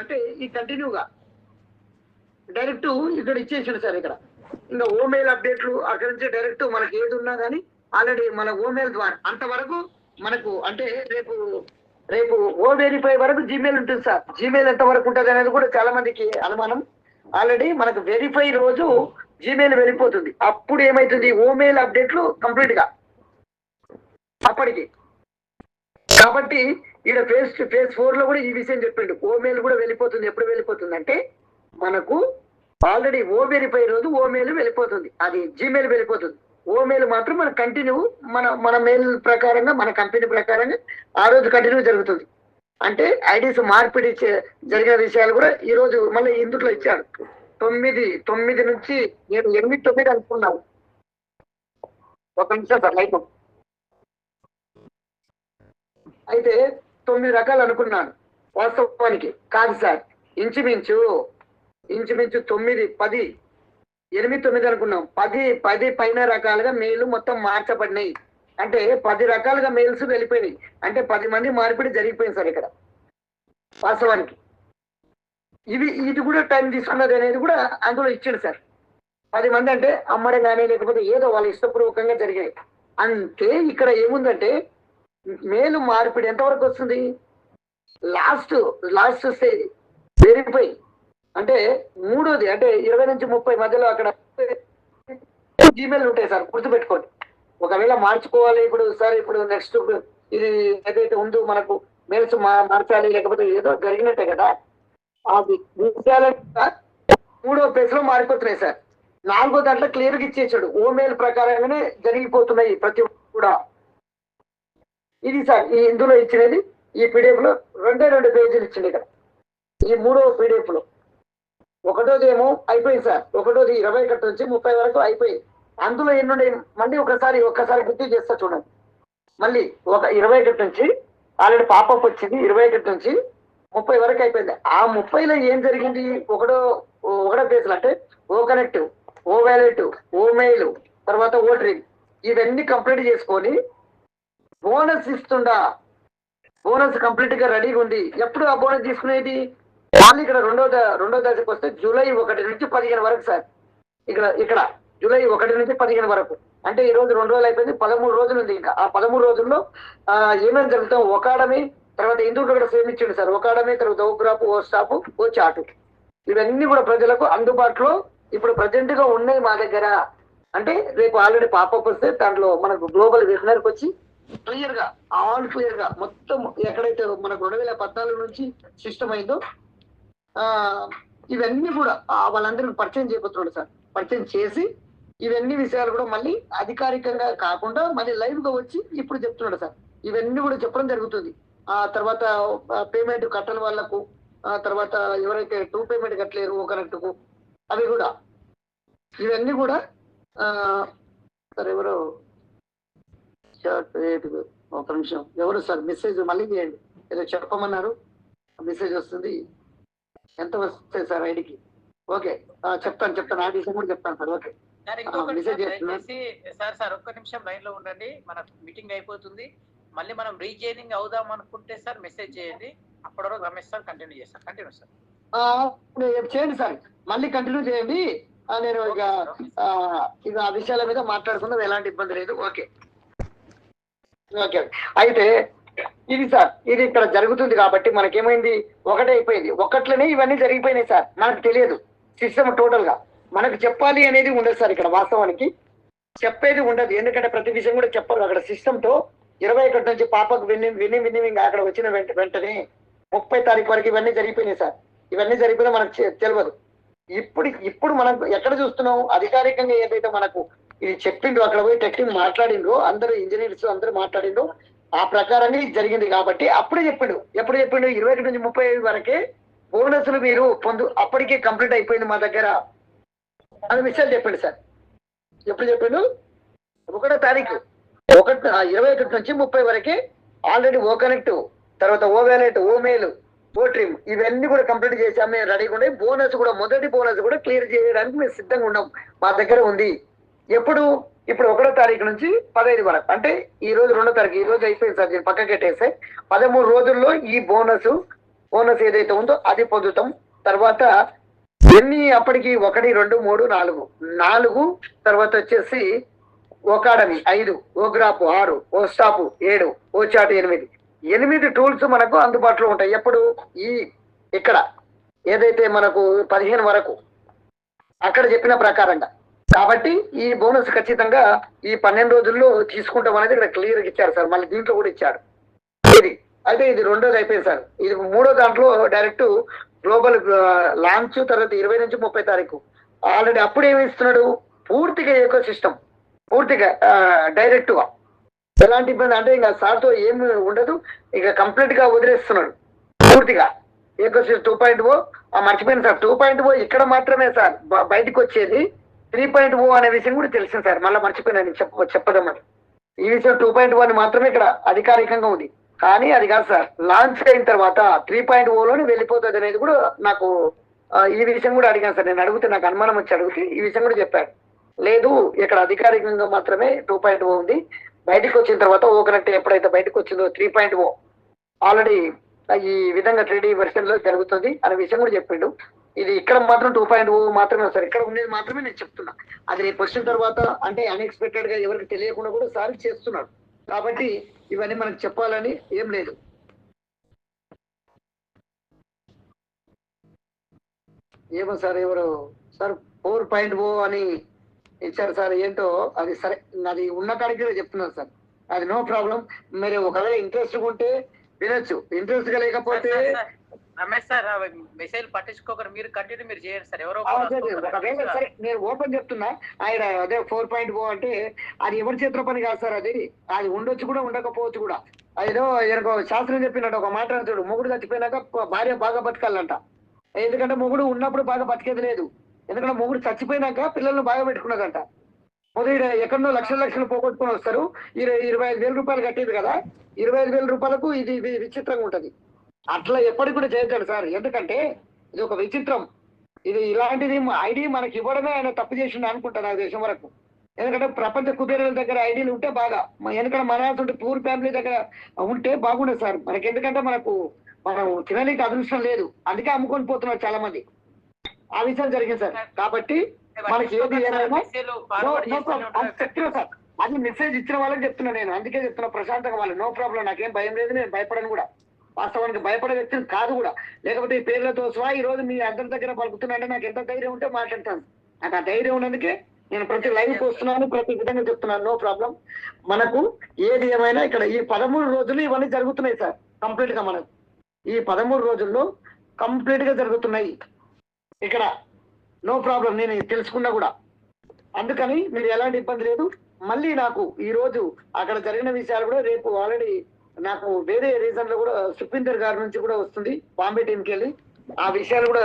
అంటే ఈ కంటిన్యూగా డైరెక్ట్ ఇక్కడ ఇచ్చేసాడు సార్ ఇక్కడ. ఇంకా ఓమెయిల్ అప్డేట్లు అక్కడి నుంచి డైరెక్ట్ మనకి ఏది ఉన్నా కానీ ఆల్రెడీ మన ఓమెయిల్ ద్వారా అంతవరకు మనకు అంటే రేపు రేపు ఓ వెరిఫై వరకు జీమెయిల్ ఉంటుంది సార్. జీమెయిల్ ఎంత వరకు ఉంటుంది అనేది కూడా చాలా మందికి అనుమానం. ఆల్రెడీ మనకు వెరిఫై రోజు జీమెయిల్ వెళ్ళిపోతుంది. అప్పుడు ఏమైతుంది? ఓమెయిల్ అప్డేట్లు కంప్లీట్గా. అప్పటికి. కాబట్టి ఈడ ఫేజ్ ఫేజ్ ఫోర్లో కూడా ఈ విషయం చెప్పిండు. ఓమెయిల్ కూడా వెళ్ళిపోతుంది. ఎప్పుడు వెళ్ళిపోతుంది అంటే మనకు ఆల్రెడీ ఓ వెరిఫై రోజు ఓ మెయిల్ వెళ్ళిపోతుంది. అది జీమెయిల్ వెళ్ళిపోతుంది. ఓ మెయిల్ మాత్రం మన కంటిన్యూ మన మన మెయిల్ ప్రకారంగా మన కంపెనీ ప్రకారంగా ఆ రోజు కంటిన్యూ జరుగుతుంది. అంటే ఐడీస్ మార్పిడి జరిగిన విషయాలు కూడా ఈ రోజు మళ్ళీ ఇందులో ఇచ్చాడు. తొమ్మిది తొమ్మిది నుంచి నేను ఎనిమిది తొమ్మిది అనుకున్నాను ఒక నిమిషం సార్ లైట్ అయితే తొమ్మిది రకాలు అనుకున్నాను. వాస్తవానికి కాదు సార్. ఇంచుమించు ఇంచుమించు తొమ్మిది పది ఎనిమిది తొమ్మిది అనుకున్నాం. పది పది పైన రకాలుగా మెయిల్ మొత్తం మార్చబడినాయి. అంటే పది రకాలుగా మెయిల్స్ వెళ్ళిపోయినాయి. అంటే పది మంది మార్పిడి జరిగిపోయింది సార్ ఇక్కడ. వాస్తవానికి. ఇవి ఇది కూడా టైం తీసుకున్నది అనేది కూడా అందులో ఇచ్చాడు సార్. పది మంది అంటే అమ్మడం కానీ లేకపోతే ఏదో వాళ్ళ ఇష్టపూర్వకంగా జరిగాయి. అంతే ఇక్కడ ఏముందంటే మేలు మార్పిడి ఎంతవరకు వస్తుంది? లాస్ట్ లాస్ట్ స్టేజ్ వెరిఫై అంటే మూడోది అంటే ఇరవై నుంచి ముప్పై మధ్యలో అక్కడ జీమెయిల్ ఉంటాయి సార్ గుర్తుపెట్టుకోండి. ఒకవేళ మార్చుకోవాలి ఇప్పుడు సార్ ఇప్పుడు నెక్స్ట్ ఇది ఏదైతే ఉందో మనకు మెయిల్స్ మార్చాలి లేకపోతే ఏదో జరిగినట్టే కదా. అది మూడో పేజ్లో మారిపోతున్నాయి సార్. నాలుగో దాంట్లో క్లియర్గా ఇచ్చేసాడు. ఓ మెయిల్ ప్రకారంగానే జరిగిపోతున్నాయి ప్రతి కూడా. ఇది సార్ ఈ ఇందులో ఇచ్చినది ఈ పీడిఎఫ్లో రెండే రెండు పేజీలు ఇచ్చింది ఇక్కడ. ఈ మూడో పీడిఎఫ్లో ఒకటోది ఏమో అయిపోయింది సార్. ఒకటోది ఇరవై ఒకటి నుంచి ముప్పై వరకు అయిపోయింది. అందులో ఎన్నుండే మళ్ళీ ఒకసారి ఒక్కసారి గుర్తు చేస్తా చూడండి. మళ్ళీ ఒక ఇరవై ఒకటి నుంచి ఆల్రెడీ పాపప్ వచ్చింది ఇరవై ఒకటి నుంచి ముప్పై వరకు అయిపోయింది. ఆ ముప్పైలో ఏం జరిగింది? ఒకటో ఒకటో పేజీలు అంటే ఓ కనెక్ట్ ఓ వ్యాలెట్ ఓ మెయిల్ తర్వాత ఓ డ్రింక్ ఇవన్నీ కంప్లీట్ చేసుకొని బోనస్ ఇస్తుండా? బోనస్ కంప్లీట్గా రెడీగా ఉంది. ఎప్పుడు ఆ బోనస్ తీసుకునేది? మళ్ళీ ఇక్కడ రెండో రెండో దశకు వస్తే జూలై ఒకటి నుంచి పదిహేను వరకు సార్. ఇక్కడ ఇక్కడ జూలై ఒకటి నుంచి పదిహేను వరకు. అంటే ఈ రోజు రెండు రోజులు అయిపోయింది పదమూడు రోజులు ఉంది. ఇంకా ఆ పదమూడు రోజుల్లో ఏమేమి జరుగుతాం? ఒకాడమి తర్వాత ఇందుకు కూడా సేమ్ ఇచ్చిండు సార్. ఒకాడమి తర్వాత ఓ గ్రాపు ఓ స్టాప్ ఓ చాటు. ఇవన్నీ కూడా ప్రజలకు అందుబాటులో ఇప్పుడు ప్రజెంట్గా ఉన్నాయి మా దగ్గర. అంటే రేపు ఆల్రెడీ పాపప్ వస్తే దాంట్లో మనకు గ్లోబల్ విజనర్కి వచ్చి క్లియర్గా ఆల్ క్లియర్గా. మొత్తం ఎక్కడైతే మనకు రెండు వేల పద్నాలుగు నుంచి సిస్టమ్ అయిందో ఇవన్నీ కూడా వాళ్ళందరికీ పరిచయం చేయబోతున్నాడు సార్. పరిచయం చేసి ఇవన్నీ విషయాలు కూడా మళ్ళీ అధికారికంగా కాకుండా మళ్ళీ లైవ్గా వచ్చి ఇప్పుడు చెప్తున్నాడు సార్. ఇవన్నీ కూడా చెప్పడం జరుగుతుంది. ఆ తర్వాత పేమెంట్ కట్టని వాళ్ళకు ఆ తర్వాత ఎవరైతే టూ పేమెంట్ కట్టలేరు ఒక కరెక్ట్కు అవి కూడా. ఇవన్నీ కూడా సరే సార్ ఒక నిమిషం. ఎవరు సార్? మెసేజ్ మళ్ళీ చేయండి. ఏదో చెప్పమన్నారు. మెసేజ్ వస్తుంది. ఎంత వస్తాయి సార్ ఐడికి ఓకే. చెప్తాను చెప్తాను. ఆ విషయం కూడా చెప్తాను సార్. ఓకే. సార్ సార్, ఒక్క నిమిషం లైన్లో ఉండండి. మన మీటింగ్ అయిపోతుంది. మళ్ళీ మనం రీజైనింగ్ అవుదాం అనుకుంటే సార్ మెసేజ్ చేయండి. అప్పటి వరకు రమేష్ సార్ కంటిన్యూ చేస్తాం కంటిన్యూ సార్. చేయండి సార్? మళ్ళీ కంటిన్యూ చేయండి. నేను ఇక ఆ, ఇక ఆ విషయాల మీద మాట్లాడుకుందాం. ఎలాంటి ఇబ్బంది లేదు. ఓకే. ఓకే. అయితే ఇది సార్ ఇది ఇక్కడ జరుగుతుంది కాబట్టి మనకేమైంది? ఒకటే అయిపోయింది. ఒకట్లనే ఇవన్నీ జరిగిపోయినాయి సార్. మనకు తెలియదు. సిస్టమ్ టోటల్గా మనకు చెప్పాలి అనేది ఉండదు సార్ ఇక్కడ వాస్తవానికి. చెప్పేది ఉండదు. ఎందుకంటే ప్రతి విషయం కూడా చెప్పరు. అక్కడ సిస్టమ్తో ఇరవై ఒకటి నుంచి పాపకు విన్ని విని విని విని అక్కడ వచ్చిన వెంట వెంటనే ముప్పై తారీఖు వరకు ఇవన్నీ జరిగిపోయినాయి సార్. ఇవన్నీ జరిగిపోయినా మనకు తెలియదు ఇప్పుడు ఇప్పుడు మనం ఎక్కడ చూస్తున్నాం? అధికారికంగా ఏదైతే మనకు ఇది చెప్పిండ్రు అక్కడ పోయి టెక్నిక్ మాట్లాడిండ్రు అందరూ ఇంజనీర్స్ అందరూ మాట్లాడిండ్రు. ఆ ప్రకారంగా ఇది జరిగింది కాబట్టి అప్పుడే చెప్పిండు. ఎప్పుడు చెప్పిండు? ఇరవై ఒకటి నుంచి ముప్పై ఐదు వరకే బోనస్లు మీరు పొందు అప్పటికే కంప్లీట్ అయిపోయింది మా దగ్గర. అది విషయాలు చెప్పిండు సార్. ఎప్పుడు చెప్పిండు? ఒకటో తారీఖు. ఒకటి ఇరవై ఒకటి నుంచి ముప్పై వరకే ఆల్రెడీ ఓ కనెక్ట్ తర్వాత ఓ వ్యాలెట్ ఓ మెయిల్ ఓ ట్రిమ్. ఇవన్నీ కూడా కంప్లీట్ చేసాము మేము రెడీగా ఉండే బోనస్ కూడా మొదటి బోనస్ కూడా క్లియర్ చేయడానికి మేము సిద్ధంగా ఉన్నాం. మా దగ్గర ఉంది. ఎప్పుడు? ఇప్పుడు ఒకటో తారీఖు నుంచి పదహైదు వరకు. అంటే ఈ రోజు రెండో తారీఖు ఈ రోజు అయిపోయింది సార్ దీన్ని పక్కకి పెట్టేస్తే పదమూడు రోజుల్లో ఈ బోనస్ బోనస్ ఏదైతే ఉందో అది పొందుతాం. తర్వాత ఎన్ని అప్పటికి? ఒకటి రెండు మూడు నాలుగు. నాలుగు తర్వాత వచ్చేసి ఓకాడమి ఐదు ఓ గ్రాపు ఆరు ఓ స్టాపు ఏడు ఓ చాటు ఎనిమిది. ఎనిమిది టూల్స్ మనకు అందుబాటులో ఉంటాయి. ఎప్పుడు? ఈ ఇక్కడ. ఏదైతే మనకు పదిహేను వరకు. అక్కడ చెప్పిన ప్రకారంగా. కాబట్టి ఈ బోనస్ ఖచ్చితంగా ఈ పన్నెండు రోజుల్లో తీసుకుంటాం అనేది ఇక్కడ క్లియర్ ఇచ్చారు సార్. మళ్ళీ దీంట్లో కూడా ఇచ్చారు. ఇది. అయితే ఇది రెండోది అయిపోయింది సార్. ఇది మూడో దాంట్లో డైరెక్ట్ గ్లోబల్ లాంచ్ తర్వాత ఇరవై నుంచి ముప్పై తారీఖు. ఆల్రెడీ అప్పుడు ఏమి ఇస్తున్నాడు? పూర్తిగా ఏకో సిస్టమ్ పూర్తిగా డైరెక్ట్గా ఎలాంటి ఇబ్బంది? అంటే ఇంకా సార్తో ఏమి ఉండదు. ఇక కంప్లీట్గా వదిలేస్తున్నాడు. పూర్తిగా. ఏకో సిస్టమ్ టూ పాయింట్ ఓ. మర్చిపోయింది సార్. టూ పాయింట్ ఓ ఇక్కడ మాత్రమే సార్. బయటకు వచ్చేది. త్రీ పాయింట్ ఓ అనే విషయం కూడా తెలిసింది సార్. మళ్ళీ మర్చిపోయినాను చెప్ప చెప్పదమ్మని. ఈ విషయం టూ పాయింట్ వన్ మాత్రమే ఇక్కడ అధికారికంగా ఉంది. కానీ అది కాదు సార్. లాంచ్ అయిన తర్వాత త్రీ పాయింట్ ఓలోనే వెళ్ళిపోతుంది అనేది కూడా నాకు ఈ విషయం కూడా అడిగాను సార్. నేను అడిగితే నాకు అనుమానం వచ్చి అడిగితే ఈ విషయం కూడా చెప్పాడు. లేదు ఇక్కడ అధికారికంగా మాత్రమే టూ పాయింట్ ఓ ఉంది. బయటకు వచ్చిన తర్వాత ఓ కనెక్ట్ ఎప్పుడైతే బయటకు వచ్చిందో త్రీ పాయింట్ ఓ. ఆల్రెడీ ఈ విధంగా త్రీడీ వెర్షన్లో జరుగుతుంది అనే విషయం కూడా చెప్పిండు. ఇది ఇక్కడ మాత్రం టూ పాయింట్ ఓ మాత్రమే సార్. ఇక్కడ ఉండేది మాత్రమే నేను చెప్తున్నా. అది రేపు వచ్చిన తర్వాత అంటే అన్ఎక్స్పెక్టెడ్గా ఎవరికి తెలియకుండా కూడా సార్ చేస్తున్నాడు కాబట్టి ఇవన్నీ మనకు చెప్పాలని ఏం లేదు. ఏమో సార్ ఎవరు? సార్ ఫోర్ పాయింట్ ఓ అని ఇచ్చారు సార్. ఏంటో అది సరే అది ఉన్న కాడికి చెప్తున్నాను సార్. అది నో ప్రాబ్లం. మీరు ఒకవేళ ఇంట్రెస్ట్ ఉంటే వినొచ్చు. ఇంట్రెస్ట్గా లేకపోతే రమేష్ సార్ మెసేజ్ మీరు కంటిన్యూ మీరు చేయండి సార్. ఎవరో సరే, వస్తారు. ఒకవేళ సరే నేను ఓపెన్ చెప్తున్నా. ఆయన అదే ఫోర్ పాయింట్ ఓ అంటే అది ఎవరి చేతిలో పని కాదు సార్ అది. అది ఉండొచ్చు కూడా ఉండకపోవచ్చు కూడా. అదేదో ఈయనకు శాస్త్రం చెప్పినట్టు ఒక మాట చూడు మొగుడు చచ్చిపోయినాక భార్య బాగా బతకాలంట. ఎందుకంటే మొగుడు ఉన్నప్పుడు బాగా బతికేది లేదు. ఎందుకంటే మొగుడు చచ్చిపోయినాక పిల్లల్ని బాగా పెట్టుకున్నదంట. మొదటి ఎక్కడో లక్షల లక్షలు పోగొట్టుకొని వస్తారు. ఇరవై ఇరవై ఐదు వేల రూపాయలు కట్టేది కదా. ఇరవై ఐదు వేల రూపాయలకు ఇది విచిత్రంగా ఉంటది. అట్లా ఎప్పటికి కూడా చేయొద్దు సార్. ఎందుకంటే ఇది ఒక విచిత్రం. ఇది ఇలాంటిది ఐడి మనకి ఇవ్వడమే ఆయన తప్పు చేసిండు అనుకుంటా నాకు దేశం వరకు. ఎందుకంటే ప్రపంచ కుబేరుల దగ్గర ఐడీలు ఉంటే బాగా. ఎందుకంటే మన పూర్ ఫ్యామిలీ దగ్గర ఉంటే బాగుండదు సార్. మనకి ఎందుకంటే మనకు మనం తిననీకి అదృష్టం లేదు. అందుకే అమ్ముకొని పోతున్నారు చాలా మంది ఆ విషయం జరిగింది సార్. కాబట్టి మనకి ఏది. చెప్తున్నా సార్. అది మెసేజ్ ఇచ్చిన వాళ్ళకి చెప్తున్నా నేను. అందుకే చెప్తున్నా ప్రశాంతంగా వాళ్ళు. నో ప్రాబ్లం నాకేం భయం లేదు. నేను భయపడను కూడా. వాస్తవానికి భయపడే వ్యక్తిని కాదు కూడా. లేకపోతే ఈ పేర్లతో స్వా ఈ రోజు మీ అందరి దగ్గర పలుకుతున్నా అంటే నాకు ఎంత ధైర్యం ఉంటే మాట్లాడతాను. నాకు ఆ ధైర్యం ఉన్నందుకే నేను ప్రతి లైవ్ పోస్తున్నాను ప్రతి విధంగా చెప్తున్నాను. నో ప్రాబ్లం మనకు ఏది ఏమైనా ఇక్కడ ఈ పదమూడు రోజులు ఇవన్నీ జరుగుతున్నాయి సార్ కంప్లీట్గా మనకు. ఈ పదమూడు రోజుల్లో కంప్లీట్గా జరుగుతున్నాయి. ఇక్కడ నో ప్రాబ్లం నేను తెలుసుకున్నా కూడా. అందుకని మీరు ఎలాంటి ఇబ్బంది లేదు. మళ్ళీ నాకు ఈ రోజు అక్కడ జరిగిన విషయాలు కూడా రేపు ఆల్రెడీ నాకు వేరే రీజన్లో కూడా సుఖీందర్ గారి నుంచి కూడా వస్తుంది బాంబే టీంకి వెళ్ళి. ఆ విషయాలు కూడా